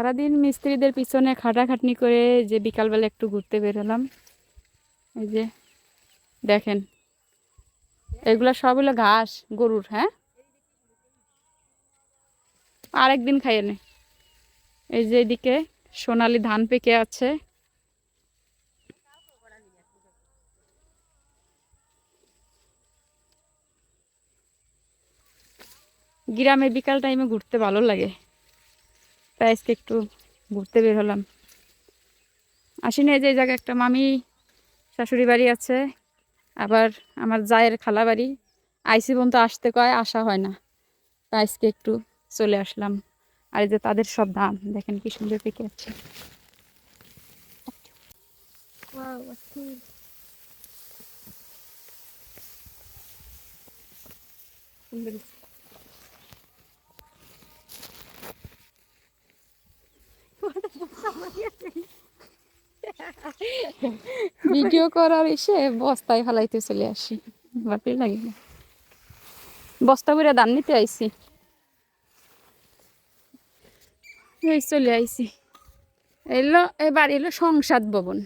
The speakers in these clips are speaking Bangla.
সারাদিন মিস্ত্রিদের পিছনে খাটাখাটনি করে যে বিকালবেলা একটু ঘুরতে বেরোলাম। এই যে, দেখেন, এগুলো সব হলো ঘাস, গরুর হ্যাঁ? আরেকদিন খাইয়ে নে। এই যে এদিকে সোনালি ধান পেকে আছে। গ্রামে বিকাল টাইমে ঘুরতে ভালো লাগে। তাই আজকে একটু ঘুরতে বের হলাম। আসি না যে জায়গায় একটা মামি, শাশুড়ি বাড়ি আছে, আবার আমার জায়ের খালা বাড়ি। আইসি পর্যন্ত আসতে কয়, আসা হয় না। তাই আজকে একটু চলে আসলাম। আর যে তাদের সব ধান দেখেন কি সুন্দর পেকে আছে। সুন্দর ভিডিও করার এসে বস্তায় ফেলাইতে চলে আসি। বাপরে লাগে না বস্তা করে দান নিতে আইসি এই চলে আইছি। এলো এই বাড়ি এলো সংসাদ ভবন।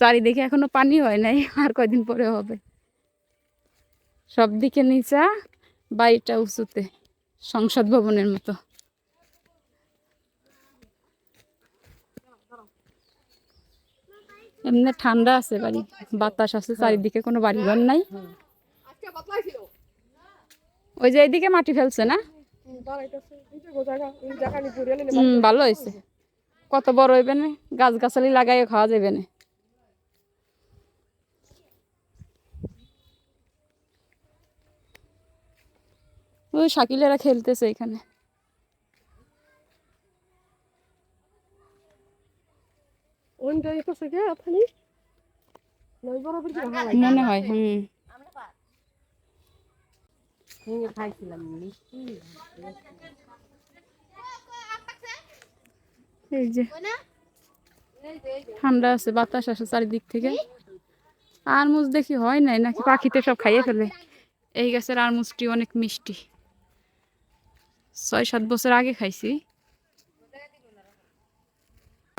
চারিদিকে এখনও পানি হয় নাই, আর কয়দিন পরে হবে। সব দিকে নিচা, বাড়িটা উঁচুতে, সংসদ ভবনের মতো। এমনি ঠান্ডা আছে বাড়ি বাতাস আছে চারিদিকে কোনো বাড়ি ঘর নাই। ওই যে এইদিকে মাটি ফেলছে না? হুম ভালো হয়েছে। কত বড় হইবে না? গাছ গাছালি লাগাইও খাওয়া যাবে না। ওই শাকিলেরা খেলতেছে এখানে। মনে হয় হুম। এই যে ঠান্ডা আছে বাতাস আসে চারিদিক থেকে। আরমুজ দেখি হয় নাই নাকি পাখিতে সব খাইয়ে ফেলে। এই গাছের আরমুজটি অনেক মিষ্টি। ছয় সাত বছর আগে খাইছি।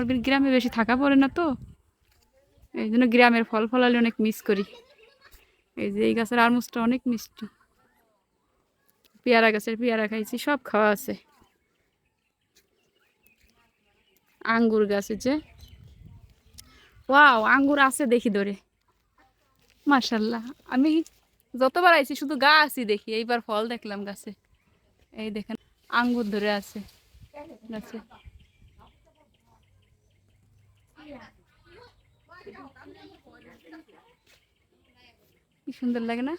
গ্রামে বেশি থাকা পড়ে না তো। এই জন্য গ্রামের ফল ফলালে অনেক মিস করি। এই যে এই গাছের আরমুজটা অনেক মিষ্টি পেয়ারা গাছের পেয়ারা খাইছি, সব খাওয়া আছে। আঙ্গুর গাছে যে। ওয়াও, আঙ্গুর আছে দেখি ধরে। মাশাল্লাহ, আমি যতবার আইছি শুধু গাছই দেখি, এইবার ফল দেখলাম গাছে। এই দেখেন, আঙ্গুর ধরে আছে। গাছে। কি সুন্দর লাগে না?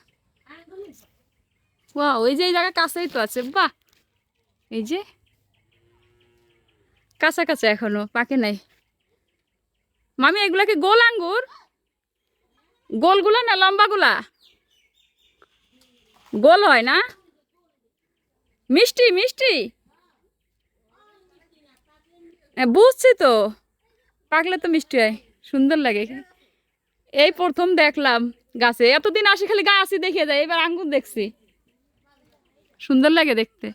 ওয়াও ওই যে, এই জায়গা কাছেই তো আছে, বাহ! এই যে কাঁচা এখনও পাকে নাই। মামি, এগুলা কি গোল আঙ্গুর? গোলগুলা না লম্বাগুলা? গোল হয় না? মিষ্টি মিষ্টি! বুঝছি তো। পাকলে তো মিষ্টি হয়, সুন্দর লাগে। এই প্রথম দেখলাম গাছে। এতদিন আসি খালি গাছই দেখিয়ে যায় এবার আঙ্গুর দেখছি। সুন্দর লাগে দেখতে।